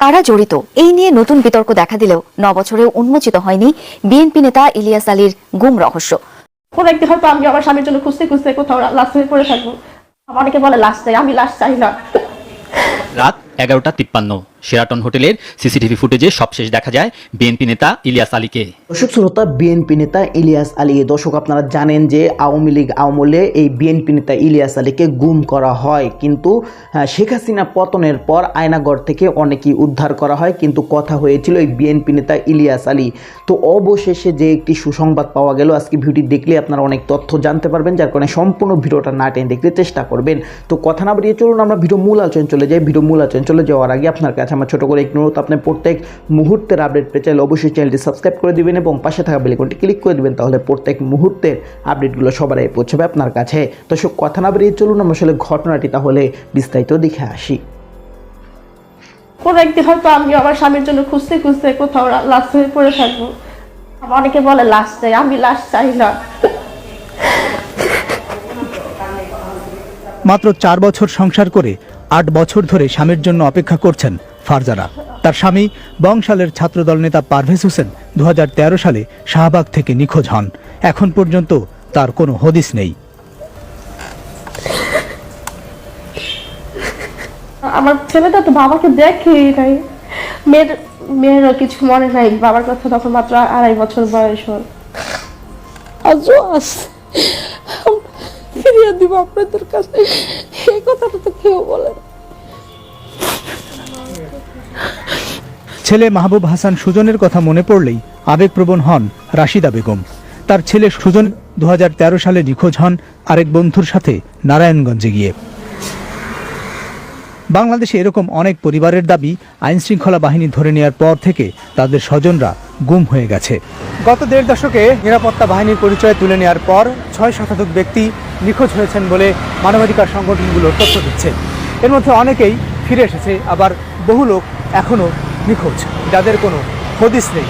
কারা জড়িত? এই নিয়ে নতুন বিতর্ক দেখা দিলেও ন বছরেও উন্মোচিত হয়নি বিএনপি নেতা ইলিয়াস আলীর গুম রহস্য। কোনো একদিন হয়তো আমি আমার স্বামীর জন্য খুঁজতে খুঁজতে কোথাও লাশ হয়ে পড়ে থাকব। আমার অনেকে বলে লাশ চাই আমি লাশ চাই না। রাত এগারোটা তিপ্পান্ন। শেরাটন হোটেলের সিসিটিভি ফুটেজে সবশেষ দেখা যায় বিএনপি নেতা ইলিয়াস আলীকে। দর্শক শ্রোতা বিএনপি নেতা ইলিয়াস আলী দর্শক আপনারা জানেন যে আওয়ামী লীগ আমলে এই বিএনপি নেতা ইলিয়াস আলীকে গুম করা হয়। কিন্তু আহ, শেখ হাসিনা পতনের পর আয়নাগড় থেকে অনেকেই উদ্ধার করা হয়। কিন্তু কথা হয়েছিল এই বিএনপি নেতা ইলিয়াস আলী। তো অবশেষে যে একটি সুসংবাদ পাওয়া গেল আজকে ভিডিওটি দেখলে আপনারা অনেক তথ্য জানতে পারবেন। যার কারণে সম্পূর্ণ ভিডিওটা না টেনে দেখতে চেষ্টা করবেন। তো কথা না বাড়িয়ে চলুন আমরা ভিডিও মূল আলোচনা চলে যাই। ভিডিও মূল আলোচনা চলে যাওয়ার আগে আপনার কাছে আমার ছোট করে একটু অনুরোধ। আপনি প্রত্যেক মুহূর্তের আপডেট পেতে চাইলে অবশ্যই চ্যানেলটি সাবস্ক্রাইব করে দিবেন এবং পাশে থাকা বেলিকনটি ক্লিক করে দিবেন তাহলে প্রত্যেক মুহূর্তের আপডেটগুলো সবার আগে পৌঁছাবে আপনার কাছে। দর্শক কথা না বেরিয়ে চলুন আমরা আসলে ঘটনাটি তাহলে বিস্তারিত দেখে আসি। কোনো একদিন হয়তো আমি আমার স্বামীর জন্য খুঁজতে খুঁজতে কোথাও লাশ হয়ে পড়ে থাকব। আমার অনেকে বলে লাশ চাই। আমি লাশ চাই না। মাত্র চার বছর সংসার করে আট বছর ধরে স্বামীর জন্য অপেক্ষা করছেন ফারজানা। তার স্বামী বংশালের ছাত্রদল নেতা পারভেজ হোসেন দু সালে শাহবাগ থেকে নিখোঁজ হন। এখন পর্যন্ত তার কোনো হদিস নেই। আমার ছেলেটা তো বাবাকে দেখে নাই। মেয়ের মেয়েরও কিছু মনে নাই। বাবার কথা তখন মাত্র আড়াই বছর বয়স হল আজও আছে ফিরিয়ে দিব আপনাদের কাছে। এই কথাটা তো কেউ বলে। ছেলে মাহবুব হাসান সুজনের কথা মনে পড়লেই আবেগপ্রবণ হন রাশিদা বেগম। তার ছেলে সুজন দু সালে নিখোঁজ হন আরেক বন্ধুর সাথে নারায়ণগঞ্জে গিয়ে। বাংলাদেশে এরকম অনেক পরিবারের দাবি আইন শৃঙ্খলা বাহিনী ধরে নেওয়ার পর থেকে তাদের স্বজনরা গুম হয়ে গেছে। গত দেড় দশকে নিরাপত্তা বাহিনীর পরিচয় তুলে নেওয়ার পর ছয় শতাধিক ব্যক্তি নিখোঁজ হয়েছেন বলে মানবাধিকার সংগঠনগুলো তথ্য দিচ্ছে। এর মধ্যে অনেকেই ফিরে এসেছে, আবার বহু লোক এখনও নিখোঁজ। যাদের কোনো হদিস নেই।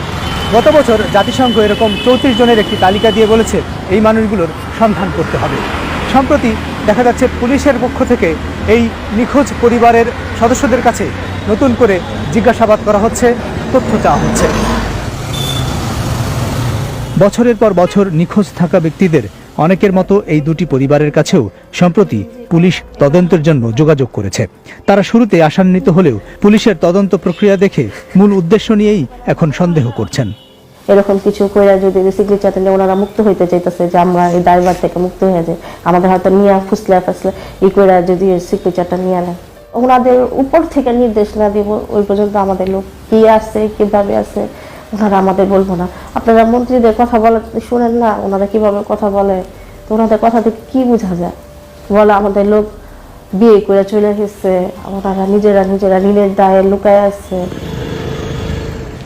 গত বছর জাতিসংঘ এরকম চৌত্রিশ জনের একটি তালিকা দিয়ে বলেছে, এই মানুষগুলোর সন্ধান করতে হবে। সম্প্রতি দেখা যাচ্ছে পুলিশের পক্ষ থেকে এই নিখোঁজ পরিবারের সদস্যদের কাছে নতুন করে জিজ্ঞাসাবাদ করা হচ্ছে, তথ্য চাওয়া হচ্ছে। বছরের পর বছর নিখোঁজ থাকা ব্যক্তিদের অনেকের মতো এই দুটি পরিবারের কাছেও সম্প্রতি পুলিশ তদন্তের জন্য যোগাযোগ করেছে। তারা শুরুতে আশান্বিত হলেও পুলিশের তদন্ত প্রক্রিয়া দেখে মূল উদ্দেশ্য নিয়েই এখন সন্দেহ করছেন। এরকম কিছু করে যদি সিগনেচার দিলে ওনারা মুক্ত হইতে চাইতেছে যে আমরা এই দায়ভার থেকে মুক্ত হয়ে যাই, আমাদের হয়তো নিয়ে ফুসলে ফাসলে ই করে যদি সিগনেচারটা নিয়ে নেয়। ওনাদের উপর থেকে নির্দেশ না দিব ওই পর্যন্ত আমাদের লোক কি আছে, কীভাবে আছে ওনারা আমাদের বলব না। আপনারা মন্ত্রীদের কথা বলে শোনেন না, ওনারা কীভাবে কথা বলে, তো ওনাদের কথা থেকে কি বোঝা যায়? বলে আমাদের লোক বিয়ে করে চলে গেছে ওনারা নিজেরা নিজেরা ঋণের দায়ে লুকায় আছে।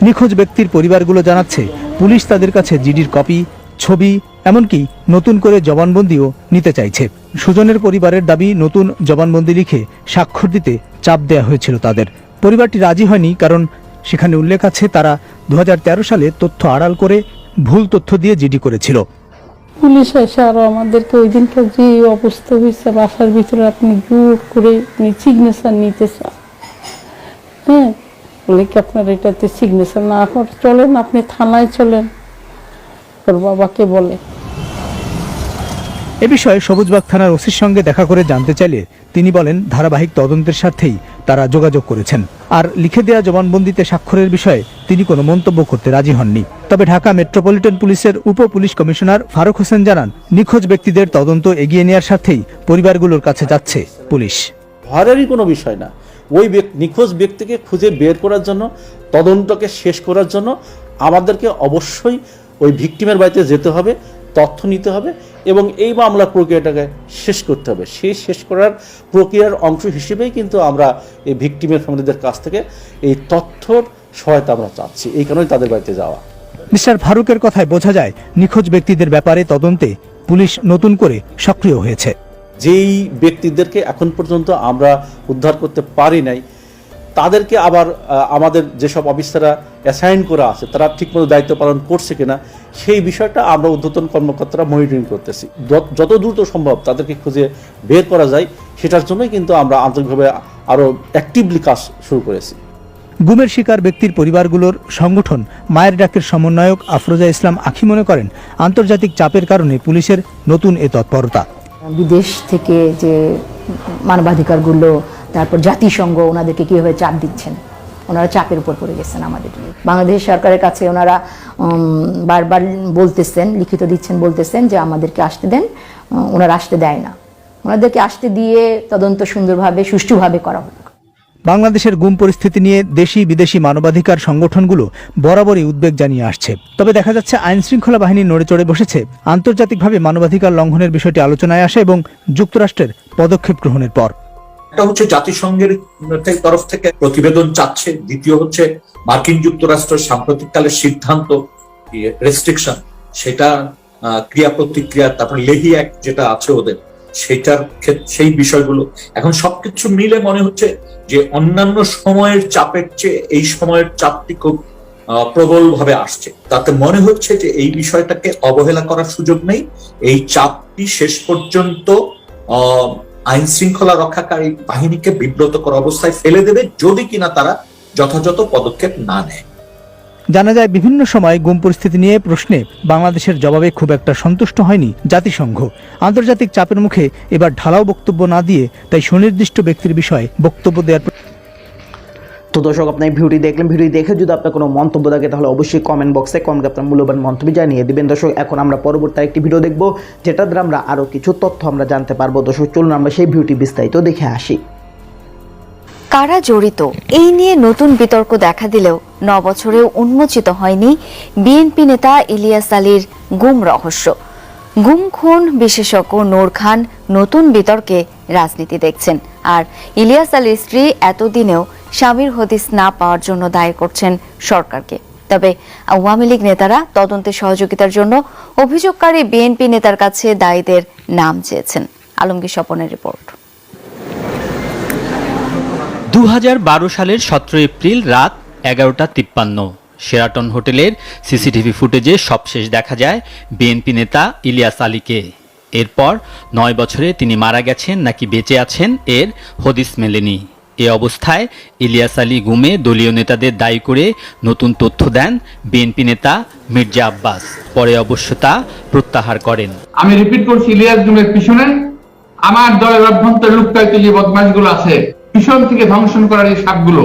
নিখোঁজ ব্যক্তির পরিবারগুলো জানাচ্ছে, পুলিশ তাদের কাছে জিডির কপি, ছবি, এমনকি নতুন করে জবানবন্দিও নিতে চাইছে। সুজনের পরিবারের দাবি, নতুন জবানবন্দি লিখে স্বাক্ষর দিতে চাপ দেওয়া হয়েছিল তাদের। পরিবারটি রাজি হয়নি কারণ সেখানে উল্লেখ আছে, তারা দু সালে তথ্য আড়াল করে ভুল তথ্য দিয়ে জিডি করেছিল। পুলিশ এসে আরও আমাদেরকে ওই দিনকার যে অবস্থা হয়েছে বাসার ভিতরে আপনি জোর করে আপনি সিগনেচার নিতে চান। হ্যাঁ বলে কি আপনার এটাতে সিগনেচার না করে চলেন আপনি থানায় চলেন। ওর বাবাকে বলে। এ বিষয়ে সবুজবাগ থানার ওসির সঙ্গে দেখা করে জানতে চাইলে তিনি বলেন ধারাবাহিক তদন্তের স্বার্থেই তারা যোগাযোগ করেছেন। আর লিখে দেওয়া জবানবন্দিতে স্বাক্ষরের বিষয়ে তিনি কোনো মন্তব্য করতে রাজি হননি। তবে ঢাকা মেট্রোপলিটন পুলিশের উপ পুলিশ কমিশনার ফারুক হোসেন জানান, নিখোঁজ ব্যক্তিদের তদন্ত এগিয়ে নেওয়ার স্বার্থেই পরিবারগুলোর কাছে যাচ্ছে পুলিশ। ভয়েরই কোনো বিষয় না। ওই নিখোঁজ ব্যক্তিকে খুঁজে বের করার জন্য, তদন্তকে শেষ করার জন্য আমাদেরকে অবশ্যই ওই ভিকটিমের বাড়িতে যেতে হবে, তথ্য নিতে হবে এবং এই মামলার প্রক্রিয়াটাকে শেষ করতে হবে। সেই শেষ করার প্রক্রিয়ার অংশ হিসেবেই কিন্তু আমরা এই ভিকটিমের ফ্যামিলিদের কাছ থেকে এই তথ্যর সহায়তা আমরা চাচ্ছি। এই কারণেই তাদের বাড়িতে যাওয়া। মিস্টার ফারুকের কথায় বোঝা যায় নিখোঁজ ব্যক্তিদের ব্যাপারে তদন্তে পুলিশ নতুন করে সক্রিয় হয়েছে। যেই ব্যক্তিদেরকে এখন পর্যন্ত আমরা উদ্ধার করতে পারি নাই তাদেরকে আবার আমাদের যেসব অফিসাররা অ্যাসাইন করা আছে তারা ঠিকমতো দায়িত্ব পালন করছে কিনা সেই বিষয়টা আমরা ঊর্ধ্বতন কর্মকর্তারা মনিটরিং করতেছি। যত- যত দ্রুত সম্ভব তাদেরকে খুঁজে বের করা যায় সেটার জন্যই কিন্তু আমরা আন্তরিকভাবে আরও অ্যাক্টিভলি কাজ শুরু করেছি। গুমের শিকার ব্যক্তির পরিবারগুলোর সংগঠন মায়ের ডাকের সমন্বয়ক আফরোজা ইসলাম আখি মনে করেন আন্তর্জাতিক চাপের কারণে পুলিশের নতুন এ তৎপরতা। বিদেশ থেকে যে মানবাধিকারগুলো তারপর জাতিসংঘ ওনাদেরকে কীভাবে চাপ দিচ্ছেন? ওনারা চাপের উপর পড়ে গেছেন আমাদের বাংলাদেশ সরকারের কাছে ওনারা বারবার বলতেছেন, লিখিত দিচ্ছেন, বলতেছেন যে আমাদেরকে আসতে দেন। ওনারা আসতে দেয় না। ওনাদেরকে আসতে দিয়ে তদন্ত সুন্দরভাবে, সুষ্ঠুভাবে করা হোক। বাংলাদেশের গুম পরিস্থিতি নিয়ে দেশি, বিদেশি মানবাধিকার সংগঠনগুলো বরাবরই উদ্বেগ জানিয়ে আসছে। তবে দেখা যাচ্ছে আইন শৃঙ্খলা বাহিনী নড়ে চড়ে বসেছে। আন্তর্জাতিকভাবে মানবাধিকার লঙ্ঘনের বিষয়টি আলোচনায় আসে এবং যুক্তরাষ্ট্রের পদক্ষেপ গ্রহণের পর। একটা হচ্ছে জাতিসংঘের তরফ থেকে প্রতিবেদন চাচ্ছে। দ্বিতীয় হচ্ছে মার্কিন যুক্তরাষ্ট্রের সাম্প্রতিককালের সিদ্ধান্ত রেস্ট্রিকশন সেটা ক্রিয়া প্রতিক্রিয়া তারপর লেহি অ্যাক্ট যেটা আছে ওদের, সেটার সেই বিষয়গুলো। এখন সবকিছু মিলে মনে হচ্ছে যে অন্যান্য সময়ের চাপের চেয়ে এই সময়ের চাপটি খুব প্রবল ভাবে আসছে। তাতে মনে হচ্ছে যে এই বিষয়টাকে অবহেলা করার সুযোগ নেই। এই চাপটি শেষ পর্যন্ত আইন শৃঙ্খলা রক্ষাকারী বাহিনীকে বিব্রত করা অবস্থায় ফেলে দেবে যদি কিনা তারা যথাযথ পদক্ষেপ না নেয়। জানা যায়, বিভিন্ন সময় গুম পরিস্থিতি নিয়ে প্রশ্নে বাংলাদেশের জবাবে খুব একটা সন্তুষ্ট হয়নি জাতিসংঘ। আন্তর্জাতিক চাপের মুখে এবার ঢালাও বক্তব্য না দিয়ে তাই সুনির্দিষ্ট ব্যক্তির বিষয়ে বক্তব্য দেওয়ার তো দর্শক, আপনি এই ভিডিওটি দেখলেন। ভিডিও দেখে যদি আপনার কোনো মন্তব্য থাকে, তাহলে অবশ্যই কমেন্ট বক্সে কমেন্ট আপনার মূল্যবান মন্তব্য জানিয়ে দেবেন। দর্শক, এখন আমরা পরবর্তী একটি ভিডিও দেখব যেটা দ্বারা আমরা আরও কিছু তথ্য আমরা জানতে পারব। দর্শক, চলুন আমরা সেই ভিডিওটি বিস্তারিত দেখে আসি। কারা জড়িত? এই নিয়ে নতুন বিতর্ক দেখা দিলেও ন বছরেও উন্মোচিত হয়নি বিএনপি নেতা ইলিয়াস আলীর গুম রহস্য। গুম, খুন বিশেষজ্ঞ নূর খান নতুন বিতর্কে রাজনীতি দেখছেন। আর ইলিয়াস আলীর স্ত্রী এতদিনেও স্বামীর হদিস না পাওয়ার জন্য দায়ী করছেন সরকারকে। তবে আওয়ামী লীগ নেতারা তদন্তে সহযোগিতার জন্য অভিযোগকারী বিএনপি নেতার কাছে দায়ীদের নাম চেয়েছেন। আলমগীর স্বপনের রিপোর্ট। দু হাজার বারো সালের সতেরো এপ্রিল রাত এগারোটা তিপ্পান্ন। শেরাটন হোটেলের সিসিটিভি ফুটেজে সবশেষ দেখা যায় বিএনপি নেতা ইলিয়াস আলীকে। এরপর নয় বছরে তিনি মারা গেছেন নাকি বেঁচে আছেন এর হদিস মেলেনি। এ অবস্থায় ইলিয়াস আলী গুমে দলীয় নেতাদের দায়ী করে নতুন তথ্য দেন বিএনপি নেতা মির্জা আব্বাস। পরে অবশ্য তা প্রত্যাহার করেন। আমি রিপিট করছি ইলিয়াস জুমের পিছনে আমার দলের অভ্যন্তরে লুকায়িত যে বদমাশগুলো আছে পিছন থেকে ধ্বংসন করার এই সাপগুলো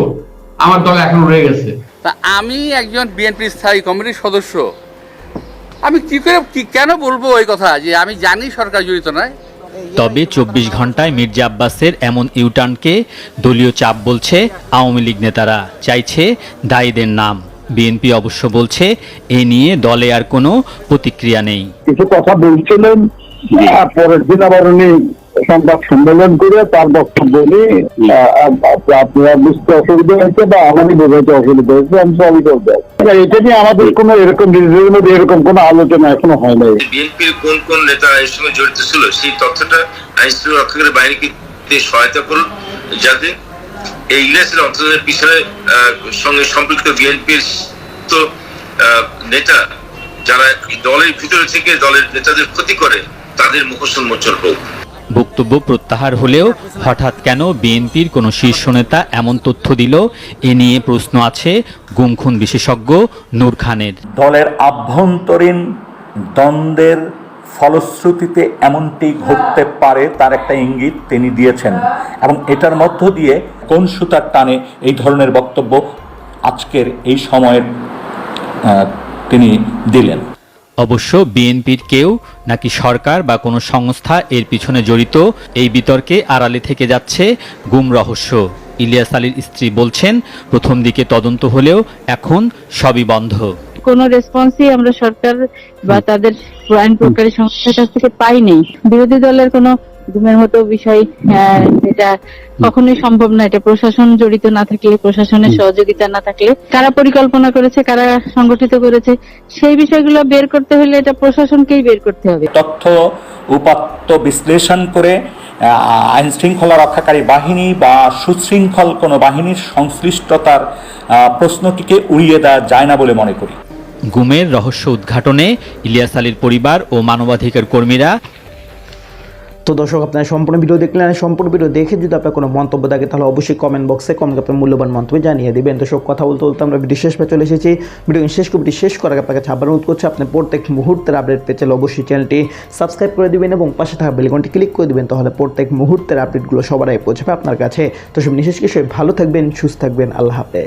আমার দলে এখনও রয়ে গেছে। তা আমি একজন বিএনপি স্থায়ী কমিটির সদস্য। আমি কি করে কেন বলব ওই কথা? যে আমি জানি সরকার জড়িত নয়। তবে চব্বিশ ঘন্টায় মির্জা আব্বাসের এমন ইউটার্নকে দলীয় চাপ বলছে আওয়ামী লীগ নেতারা। চাইছে দায়ীদের নাম। বিএনপি অবশ্য বলছে এ নিয়ে দলে আর কোনো প্রতিক্রিয়া নেই। কিছু কথা বলছিলেন পরের দিন আবার উনি সংবাদ সম্মেলন করে তার বক্তব্য নিয়ে আপনারা বুঝতে অসুবিধা হয়েছে বা আমারই বোঝাতে অসুবিধা হয়েছে, আমি সবই করব। এটা নিয়ে আমাদের কোনো এরকম নিজেদের মধ্যে এরকম কোনো আলোচনা এখনও হয় নাই। বিএনপির কোন কোন নেতা এর সঙ্গে জড়িত ছিল, সেই তথ্যটা আইন শৃঙ্খলা রক্ষাকারী বাহিনীকে সহায়তা করুন, যাতে এই ইলিয়াসের অন্তর্জালের পিছনে সঙ্গে সম্পৃক্ত বিএনপির তো নেতা যারা দলের ভিতরে থেকে দলের নেতাদের ক্ষতি করে, তাদের মুখোশ উন্মোচন হোক। বক্তব্য প্রত্যাহার হলেও হঠাৎ কেন বিএনপির কোনো শীর্ষ নেতা এমন তথ্য দিল? এ নিয়ে প্রশ্ন আছে গুমখুন বিশেষজ্ঞ নূর খানের। দলের আভ্যন্তরীণ দ্বন্দ্বের ফলশ্রুতিতে এমনটি ঘটতে পারে, তার একটা ইঙ্গিত তিনি দিয়েছেন। এবং এটার মধ্য দিয়ে কোন সুতার টানে এই ধরনের বক্তব্য আজকের এই সময়ের তিনি দিলেন? অবশ্য বিএনপির কেউ নাকি সরকার বা কোনো সংস্থা এর পিছনে জড়িত এই বিতর্কে আড়ালে থেকে যাচ্ছে গুম রহস্য। ইলিয়াস আলীর স্ত্রী বলছেন প্রথম দিকে তদন্ত হলেও এখন সবই বন্ধ। কোনো রেসপন্সই আমরা সরকার বা তাদের আইন প্রকারী সংস্থার কাছ থেকে পাইনি। বিরোধী দলের কোনো গুমের মতো বিষয় এটা কখনোই সম্ভব না। এটা প্রশাসন জড়িত না থাকলে প্রশাসনের সহযোগিতা না থাকলে কারা পরিকল্পনা করেছে কারা সংগঠিত করেছে সেই বিষয়গুলো বের করতে হলে এটা প্রশাসনকেই বের করতে হবে। তথ্য উপাত্ত বিশ্লেষণ করে আইন শৃঙ্খলা রক্ষাকারী বাহিনী বা সুশৃঙ্খল কোনো বাহিনীর সংশ্লিষ্টতার আহ, প্রশ্নটিকে উড়িয়ে দেওয়া যায় না বলে মনে করি। গুমের রহস্য উদ্ঘাটনে ইলিয়াস আলীর পরিবার ও মানবাধিকার কর্মীরা তো দর্শক, আপনারা সম্পূর্ণ ভিডিও দেখলেন সম্পূর্ণ ভিডিও দেখে যদি আপনার কোনো মন্তব্য থাকে, তাহলে অবশ্যই কমেন্ট বক্সে কমেন্ট আপনার মূল্যবান মন্তব্য জানিয়ে দেবেন। দর্শক, কথা বলতে বলতে আমরা ভিডিও শেষ চলে এসেছি। ভিডিও শেষ করে শেষ করার আপনার কাছে আবার অনুরোধ করছি, আপনি প্রত্যেক মুহূর্তের আপডেট পেতে চাইলে অবশ্যই চ্যানেলটি সাবস্ক্রাইব করে দেবেন এবং পাশে থাকা বেলকনটি ক্লিক করে দিবেন, তাহলে প্রত্যেক মুহূর্তের আপডেটগুলো সবার আগে পৌঁছাবে আপনার কাছে। তো সব নিশেষ কিছু ভালো থাকবেন, সুস্থ থাকবেন, আল্লাহ হাফেজ।